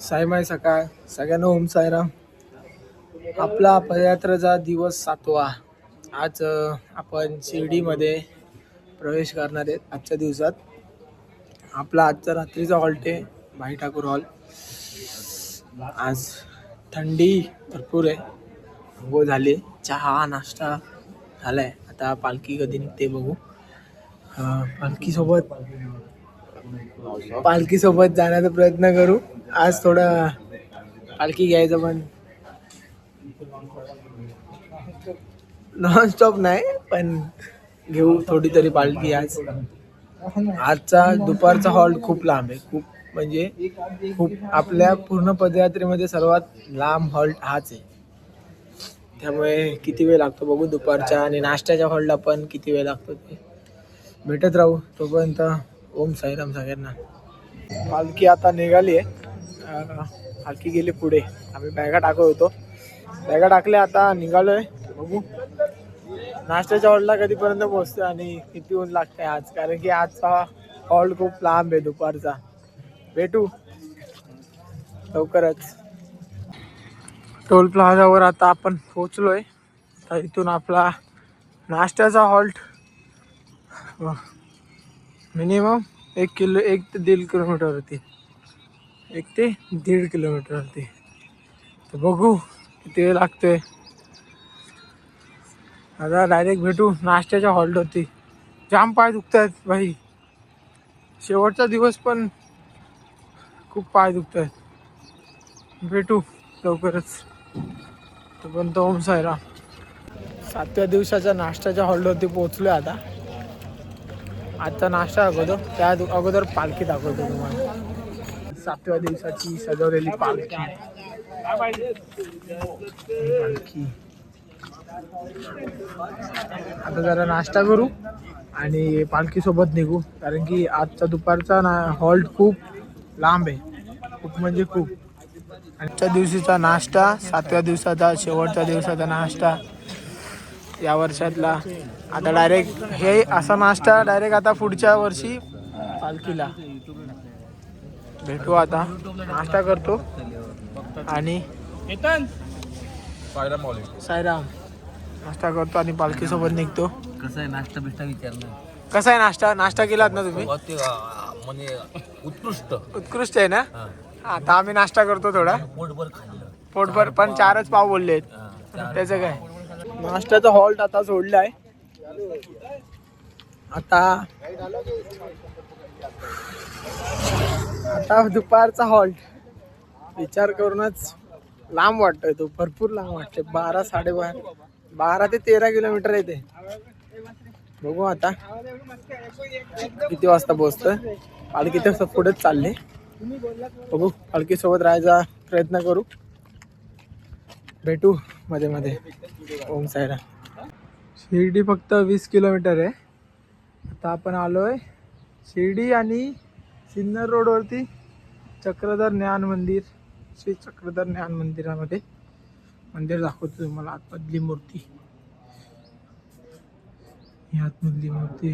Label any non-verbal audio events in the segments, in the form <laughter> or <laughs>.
सायमाय सकाळ. सगळ्यांना ओम सायराम आपला पदयात्रेचा दिवस सातवा. आज आपण शिर्डीमध्ये प्रवेश करणार आहेत आजच्या दिवसात. आपला आजचा रात्रीचा हॉल्ट आहे भाई ठाकूर हॉल. आज थंडी भरपूर आहे. अंघोळ झाली. चहा नाश्ता झालाय. आता पालखी कधी निघते बघू. पालखीसोबत पालखीसोबत जाण्याचा प्रयत्न करू. आज थोडं पालखी घ्यायचं पण. नॉनस्टॉप नाही पण घेऊ थोडी तरी पालखी आज. आजचा दुपारचा हॉल्ट खूप लांब आहे. खूप म्हणजे खूप आपल्या पूर्ण पदयात्रेमध्ये सर्वात लांब हॉल्ट हाच आहे. त्यामुळे किती वेळ लागतो बघू दुपारच्या आणि नाश्त्याच्या हॉल्टला पण किती वेळ लागतो ते. भेटत राहू तोपर्यंत. ओम साईराम सगळ्यांना. पालखी आता निघाली आहे. हलकी गेली पुढे. आम्ही बॅगा टाकत होतो. बॅगा टाकल्या आता निघालोय. बघू. नाश्त्याच्या हॉलला कधीपर्यंत पोहोचतो आणि किती ऊन लागतंय आज. कारण की आजचा हॉल खूप लांब आहे दुपारचा. भेटू. लवकरच. टोल प्लाझावर आता आपण पोचलोय तर इथून आपला नाश्त्याचा हॉल्ट मिनिमम एक किलो एक ते दीड किलोमीटरवरती एक ते दीड किलोमीटर होती तर बघू किती वेळ लागतोय. आता डायरेक्ट भेटू. नाश्त्याच्या हॉल्टवरती जाम पाय दुखत आहेत भाई. शेवटचा दिवस पण खूप पाय दुखत आहेत भेटू लवकरच. तोपर्यंत ओम सायरा सातव्या दिवसाच्या नाश्त्याच्या हॉल्टवरती पोहोचलो आता. आजचा नाश्ता दाखवतो त्या दु- अगोदर पालखी दाखवतो तुम्हाला. सातव्या दिवसाची सजवलेली पालखी. पालखी आता जरा नाश्ता करू आणि पालखी सोबत निघू. कारण की आजचा दुपारचा ना हॉल्ट खूप लांब आहे. खूप म्हणजे खूप. आजच्या दिवशीचा नाश्ता सातव्या दिवसाचा शेवटच्या दिवसाचा नाश्ता या वर्षातला. आता डायरेक्ट हे असा नाश्ता डायरेक्ट आता पुढच्या वर्षी पालखीला. भेटू आता. नाश्ता करतो. आणि साईराम नाश्ता करतो आणि पालखीसोबत निघतो. कसं आहे नाश्ता बिष्टा विचारणं कसा आहे नाश्ता? नाश्ता केलात ना तुम्ही? म्हणजे उत्कृष्ट. उत्कृष्ट आहे ना? हा. आता आम्ही नाश्ता करतो थोडा. पोटभर खाल्लं. पोटभर पण चारच पाव. बोललेत चार- त्याचं काय? नाश्त्याचा हॉल्ट आता सोडलाय आता आता दुपारचा हॉल्ट. विचार करूनच लांब वाटतोय तो भरपूर लांब वाटतोय. बारा साडेबारा बारा ते तेरा किलोमीटर येते बघू आता किती वाजता पोहोचतोय. पालखी तर पुढेच चालले. बघू पालखी सोबत राहायचा प्रयत्न करू. भेटू मध्ये मध्ये. ओम साईरा. शिर्डी फक्त वीस किलोमीटर आहे. आता आपण आलोय शिर्डी आणि सिन्नर रोडवरती चक्रधर ज्ञान मंदिर श्री चक्रधर ज्ञान मंदिरामध्ये. मंदिर दाखवतो तुम्हाला आतमधली मूर्ती. ही आतमधली मूर्ती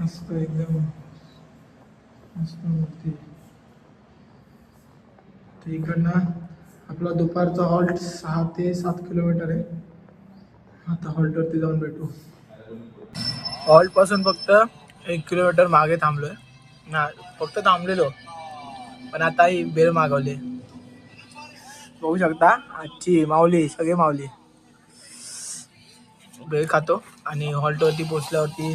मस्त एकदम मस्त मूर्ती इकडनं आपला दुपारचा हॉल्ट सहा ते सात किलोमीटर आहे. आता हॉल्टवरती जाऊन भेटू. हॉल्टपासून फक्त एक किलोमीटर मागे थांबलोय. ना फक्त थांबलेलो. पण आता ही बेल मागवली. बघू शकता आजची माऊली सगळे माऊली. बेल खातो आणि हॉल्टवरती पोचल्यावरती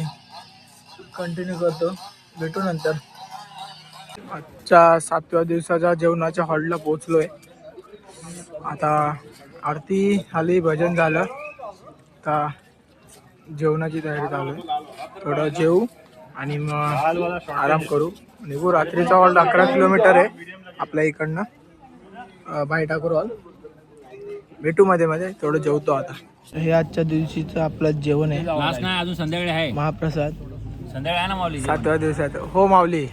कंटिन्यू करतो. भेटू नंतर. आजच्या सातव्या दिवसाच्या जेवणाच्या हॉलला पोचलोय आता आरती झाली भजन झालं. आता जेवणाची तयारी चालू आहे. थोडं जेवू आणि मग आराम करू. निघू. रात्रीचा हॉल अकरा किलोमीटर आहे आपल्या इकडनं. भाई ठाकूर हॉल. भेटू मध्ये मध्ये. थोडं जेवतो आता. हे आजच्या दिवशीचं आपलं जेवण आहे. अजून संध्याकाळी आहे. महाप्रसाद. संध्याकाळी आहे ना माऊली? सातव्या दिवसात. हो माऊली.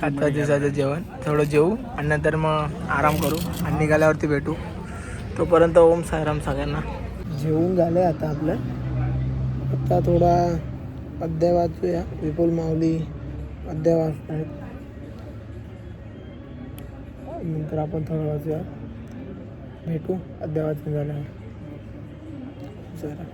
सात घ्या दिवसाचं जेवण. थोडं जेवू आणि नंतर मग आराम करू आणि निघाल्यावरती भेटू. तोपर्यंत ओम साईराम सगळ्यांना. जेवून झालं आहे आता आपलं. आता थोडा अध्याय वाचूया. विपुल माऊली अध्याय वाचत आहेत नंतर आपण थोडं वाचूया. भेटू अध्याय वाचून झाल्यावर. जरा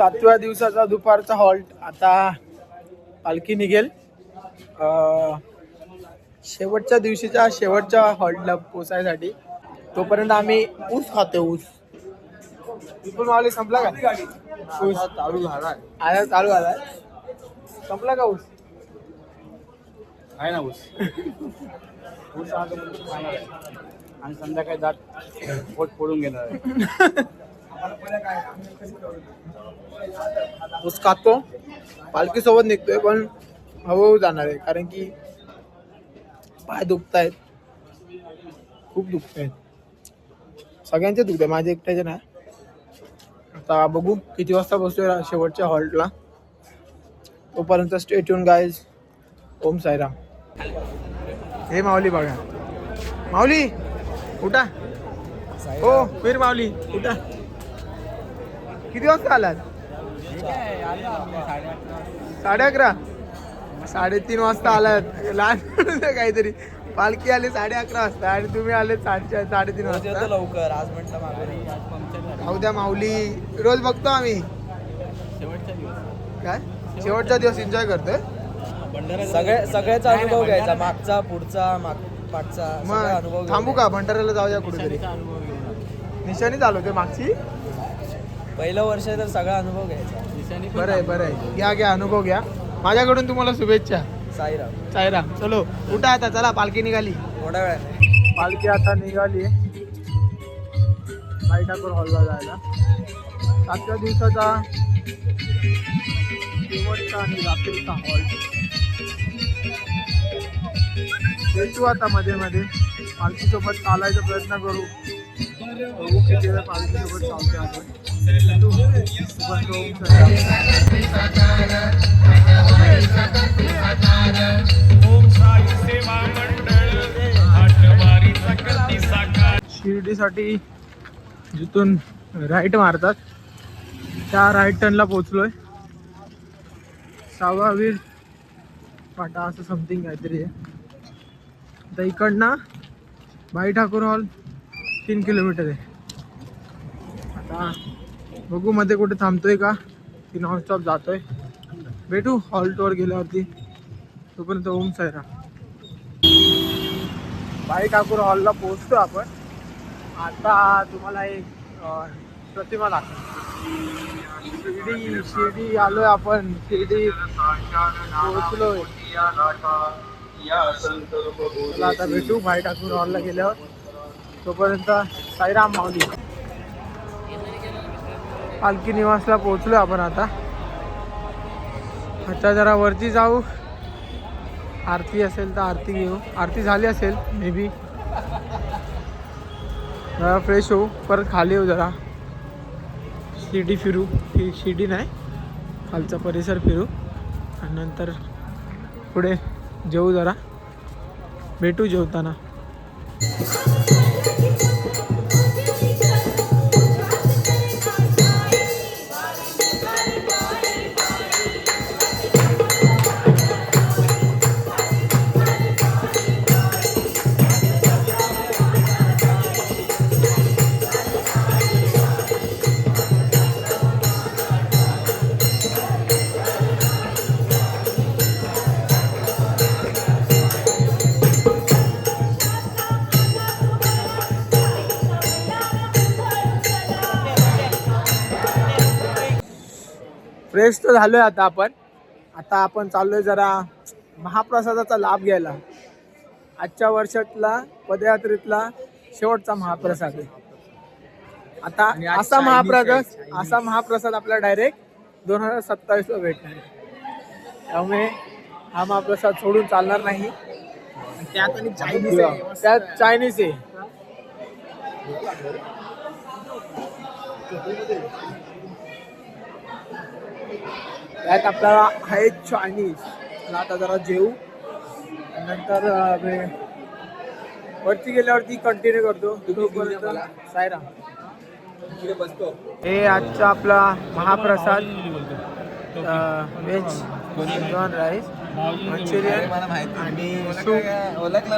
सातव्या दिवसाचा दुपारचा हॉल्ट आता पालखी निघेल. शेवटच्या दिवशीच्या शेवटच्या हॉल्टला पोचायसाठी तोपर्यंत आम्ही ऊस खातो ऊस. विपुल मावली संपला का? ऊस. चालू झाला आता चालू झाला संपला का ऊस? आहे ना ऊस. ऊस आज खाणार आहे. आणि संध्याकाळी दाट पोट फोडून घेणार आहे. <laughs> ऊस खातो पालखीसोबत निघतोय पण हळूहळू जाणार आहे कारण की पाय दुखत आहेत खूप दुखत आहेत सगळ्यांचे दुखत आहे माझे एकट्याचे नाही. आता बघू किती वाजता बसतोय शेवटच्या हॉल्टला तोपर्यंत stay tuned guys Om Sairam. हे माऊली बघा. माऊली उठा. हो वीर माऊली उठा. किती वाजता आलात? साडे अकरा साडेतीन वाजता आलात. लहान काहीतरी. पालखी आली साडे अकरा वाजता आणि तुम्ही आले साडे साडेतीन वाजता. लवकर आज म्हटलं माघारी. खाऊ द्या माऊली. रोज बघतो आम्ही. शेवटचा दिवस. काय? शेवटचा दिवस एन्जॉय करतोय? सगळे सगळ्याचा अनुभव घ्यायचा. मागचा पुढचा माग पाठचा सगळा अनुभव मग थांबू का? भंडाऱ्याला जाऊया कुठेतरी. निशाणीचा. निशाणी चालवते मागची. पहिलं वर्ष आहे तर सगळा अनुभव घ्यायचा. बरं आहे बरं आहे. घ्या घ्या अनुभव घ्या. माझ्याकडून तुम्हाला शुभेच्छा. साईराम. साईराम चलो. उठा आता चला पालखी निघाली. थोड्या वेळाने. पालखी आता निघाली. बाई ठाकूर हॉलला जायला. सातव्या दिवसाचा शेवटचा आणि रात्रीचा हॉल भेटू आता मध्ये मध्ये. पालखीसोबत चालायचा प्रयत्न करू. बघू किती वेळ पालखीसोबत चालते आपण. शिर्डीसाठी जिथून राईट मारतात. त्या राईट टर्नला पोचलोय सावावीर फाटा असं समथिंग काहीतरी आहे. तर इकडनं भाई ठाकूर हॉल तीन किलोमीटर आहे. आता बघू मध्ये कुठे थांबतोय का? की नॉनस्टॉप जातोय. भेटू हॉल्टवर गेल्यावरती. तोपर्यंत ओम सायरा बाई ठाकूर हॉलला पोहोचतो आपण. आता तुम्हाला एक प्रतिमा दाखव शिर्डी शिर्डी आलोय आपण. शिर्डी पोहोचलोय. आता भेटू भाई ठाकूर हॉलला गेल्यावर. तोपर्यंत साईराम माऊली. पालखी निवासला पोहोचलो आपण आता. आता जरा वरती जाऊ. आरती असेल तर आरती घेऊ. आरती झाली असेल मे बी जरा फ्रेश होऊ. परत खाली येऊ जरा. शिर्डी फिरू. ही शिर्डी नाही. खालचा परिसर फिरू. आणि नंतर पुढे जेऊ जरा. भेटू जेवताना. फ्रेश तर झालोय आता आपण. आता आपण चाललोय जरा महाप्रसादाचा लाभ घ्यायला. आजच्या वर्षातला पदयात्रेतला शेवटचा महाप्रसाद आहे. आता असा महाप्रसाद असा महाप्रसाद आपल्याला डायरेक्ट दोन हजार सत्तावीस ला भेटणार आहे. त्यामुळे हा महाप्रसाद सोडून चालणार नाही. त्यात आणि चायनीज आहे त्यात चायनीज आहे. त्यात आपल्याला आहे चायनीज आता जरा जेवू नंतर वरती गेल्यावरती कंटिन्यू करतो. सायराम हे आजचा आपला महाप्रसाद व्हेज शेजवान राईस मंचुरियन आणि सूप.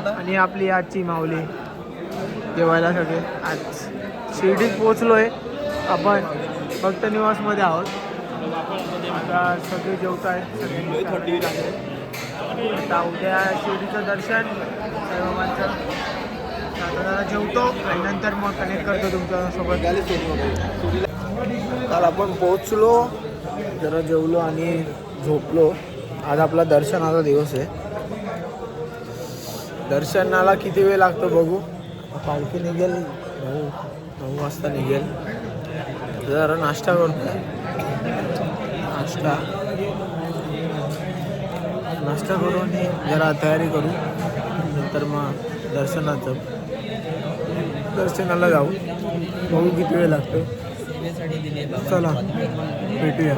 आणि आपली आजची माऊली. जेवायला सगळे. आज शिर्डीत पोचलोय आपण भक्त निवासमध्ये आहोत. आता सगळे जेवत आहेत आता उद्या शिर्डीचं दर्शन साईबाबांचं जरा जेवतो आणि नंतर मग कनेक्ट करतो तुमच्यासोबत. काल आपण पोहोचलो जरा जेवलो आणि झोपलो. आज आपला दर्शनाचा दिवस आहे. दर्शनाला किती वेळ लागतो बघू? पालखी निघेल नऊ नऊ वाजता निघेल. जरा नाश्ता करतो नाश्ता. नाश्ता करू आणि जरा तयारी करू. नंतर मग दर्शनाचं. दर्शनाला जाऊ. बघू किती वेळ लागतो. चला भेटूया.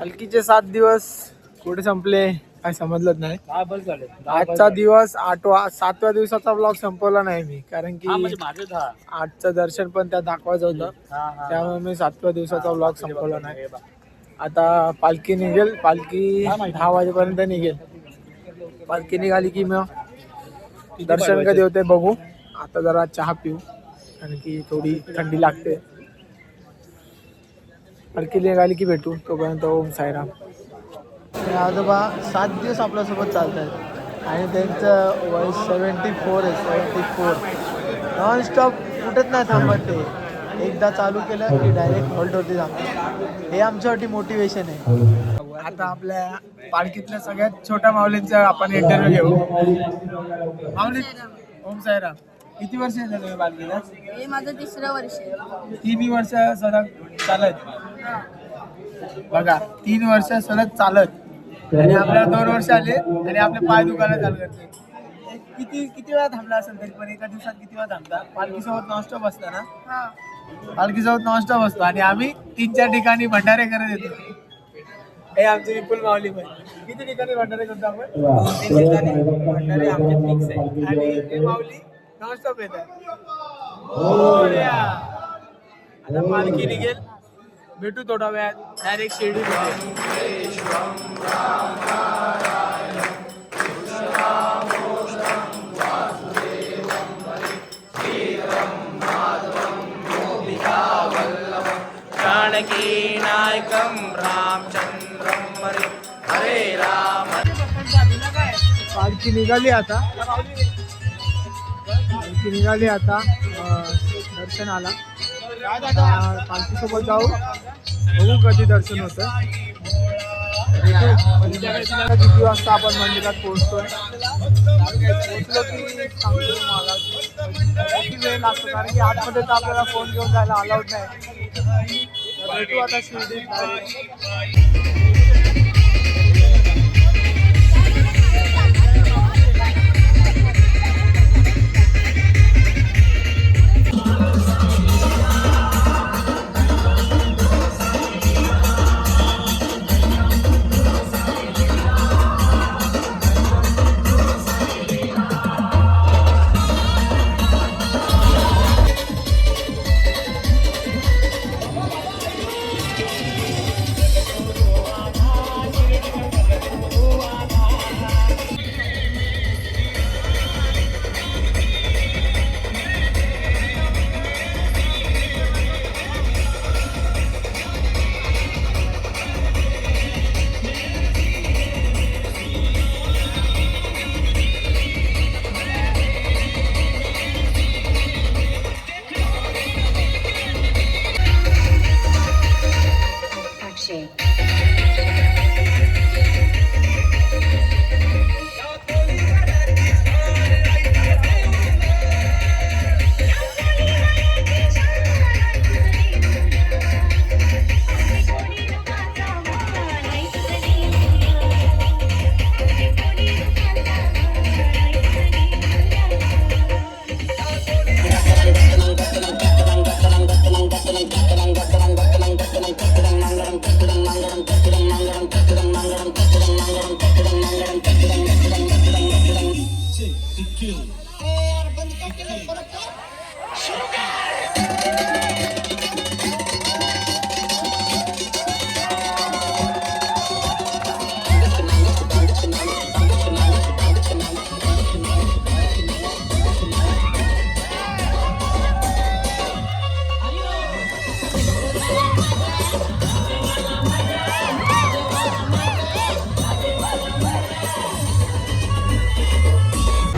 हलकीचे सात दिवस. कुठे संपले? काय समजलंच नाही. दहा बस झाले. दहा बस आजचा. दिवस आठवा सातव्या दिवसाचा ब्लॉग संपवला नाही मी कारण म्हणजे की दहा. आजचं दर्शन पण त्यात दाखवायचं होतं. त्यामुळे मी सातव्या दिवसाचा ब्लॉग संपवला नाही. आता पालखी निघेल. पालखी? दहा वाजेपर्यंत निघेल. पालखी निघाली की मग दर्शन? कधी होते बघू. आता जरा चहा पिऊ कारण की थोडी थंडी लागते. पालखी निघाली की भेटू. तोपर्यंत ओम साईराम. आजोबा सात दिवस आपल्यासोबत चालत आहेत आणि त्यांचं वय सेवन्टी फोर आहे सेवन्टी फोर नॉनस्टॉप कुठेच नाही थांबत ते. एकदा चालू केलं की डायरेक्ट हॉल्टवरती थांबतात हे आमच्यासाठी मोटिवेशन आहे. आता आपल्या पालखीतल्या सगळ्यात छोट्या माऊलींचा आपण इंटरव्ह्यू घेऊ. माऊली ओम साईराम. किती वर्ष झाले तुम्ही पालखीला? हे माझं तिसरं वर्ष आहे. तीन वर्ष सलग चालत. बघा तीन वर्ष सलग चालत. आणि आपल्याला दोन वर्ष आले आणि आपले पाय दुखायला चालू करते. किती किती वेळा थांबला असेल तरी पण एका दिवसात किती वेळा थांबता? पालखीसोबत नॉनस्टॉप असता ना? हा. पालखीसोबत नॉनस्टॉप असतो आणि आम्ही तीन चार ठिकाणी भंडारे करत येतो. हे आमचे विपुल माऊली पण. किती ठिकाणी भंडारे करतो आपण? तीन ठिकाणी. भंडारे आमचे फिक्स आहे आणि हे माऊली नॉनस्टॉप येत आहे मोरया. आता पालखी निघेल. भेटू थोडा वेळात डायरेक्ट शिर्डी पालखी निघाली आता. पालखी निघाली आता दर्शनाला. पालखीसोबत जाऊ. बघू कधी दर्शन होतं. किती वाजता आपण मंदिरात पोहोचतोय. पोहोचलो की सांगतो तुम्हाला. किती वेळ लागतो कारण की आतमध्ये तर आपल्याला फोन घेऊन जायला अलाउड नाही. भेटू आता शिर्डी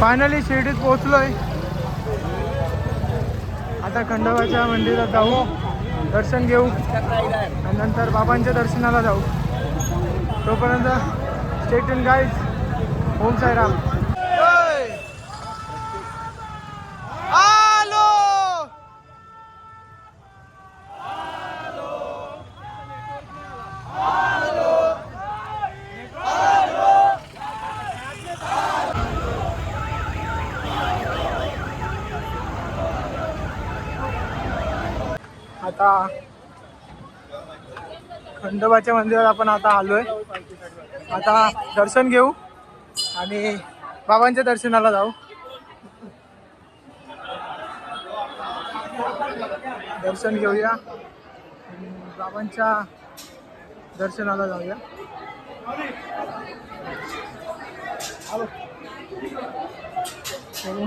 फायनली शिर्डीत पोहोचलोय. आता खंडोबाच्या मंदिरात जाऊ. दर्शन घेऊ. आणि नंतर बाबांच्या दर्शनाला जाऊ. तोपर्यंत स्टेट अँड गाईड ओम साईराम आलो आता खंडोबाच्या मंदिरात आपण आता आलोय. आता दर्शन घेऊ आणि बाबांच्या दर्शनाला जाऊ. दर्शन घेऊया. बाबांच्या दर्शनाला जाऊया. चलो,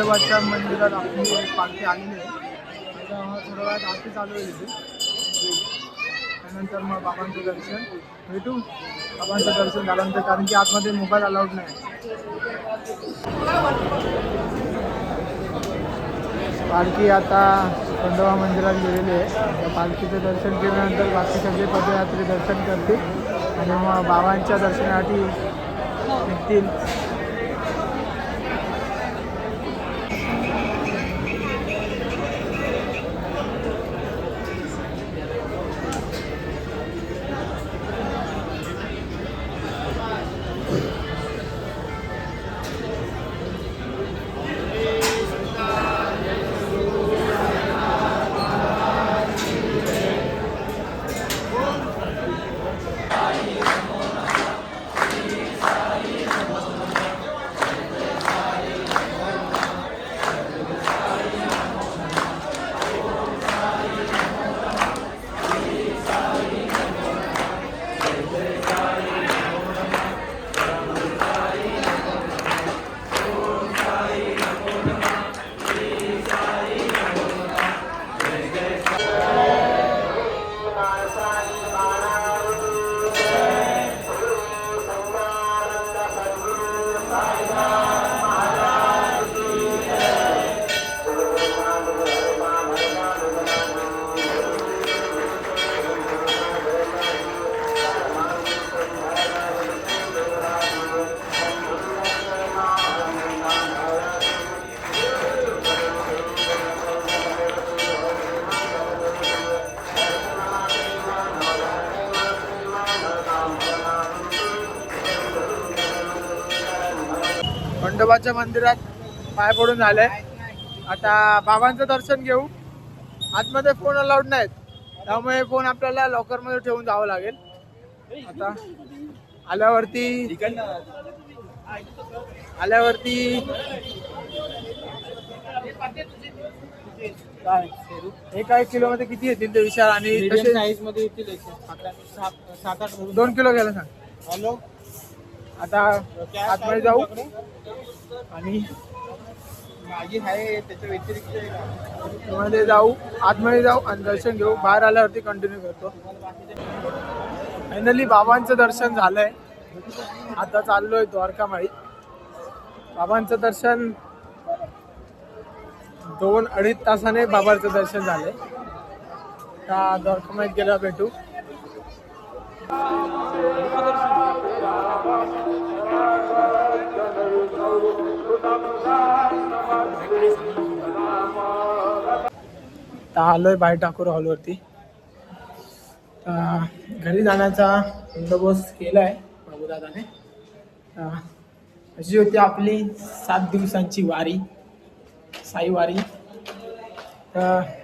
खंडोबाच्या मंदिरात आपली पालखी आलेली आहे. थोड्या वेळात आरती चालू आहे तिथे त्यानंतर मग बाबांचं दर्शन भेटू. बाबांचं दर्शन झाल्यानंतर कारण की आतमध्ये मोबाईल अलाउड नाही. पालखी आता खंडोबा मंदिरात गेलेली आहे. त्या पालखीचं दर्शन केल्यानंतर बाकी सगळे पदयात्री दर्शन करतील. आणि मग बाबांच्या दर्शनासाठी निघतील. खंडोबाच्या मंदिरात पाय पडून झालंय आता बाबांचं दर्शन घेऊ. आतमध्ये फोन अलाउड नाहीत. त्यामुळे फोन आपल्याला लॉकरमध्ये ठेवून जावं लागेल. आता आल्यावरती आल्यावरती काय? एका एक किलो मध्ये किती येतील ते विचार आणि तसे साईजमध्ये येतील एकशे. सात- आठ. दोन किलो घ्यायला सांग. हॅलो? आता आतमध्ये जाऊ. आणि माझी आहे त्याच्या व्यतिरिक्त मध्ये जाऊ आतमध्ये जाऊ आणि दर्शन घेऊ. बाहेर आल्यावरती कंटिन्यू करतो. फायनली बाबांचं दर्शन झालंय. आता चाललोय द्वारकामाई बाबांचं दर्शन दोन अडीच तासाने बाबांचं दर्शन झालंय. त्या द्वारकामाईत गेला भेटू. आलोय बाय ठाकूर हॉलवरती घरी जाण्याचा बंदोबस्त केला आहे प्रभुदादाने अशी होती आपली सात दिवसांची वारी साई वारी.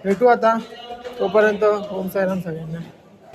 भेटू आता. तोपर्यंत ओम साईराम सगळ्यांना.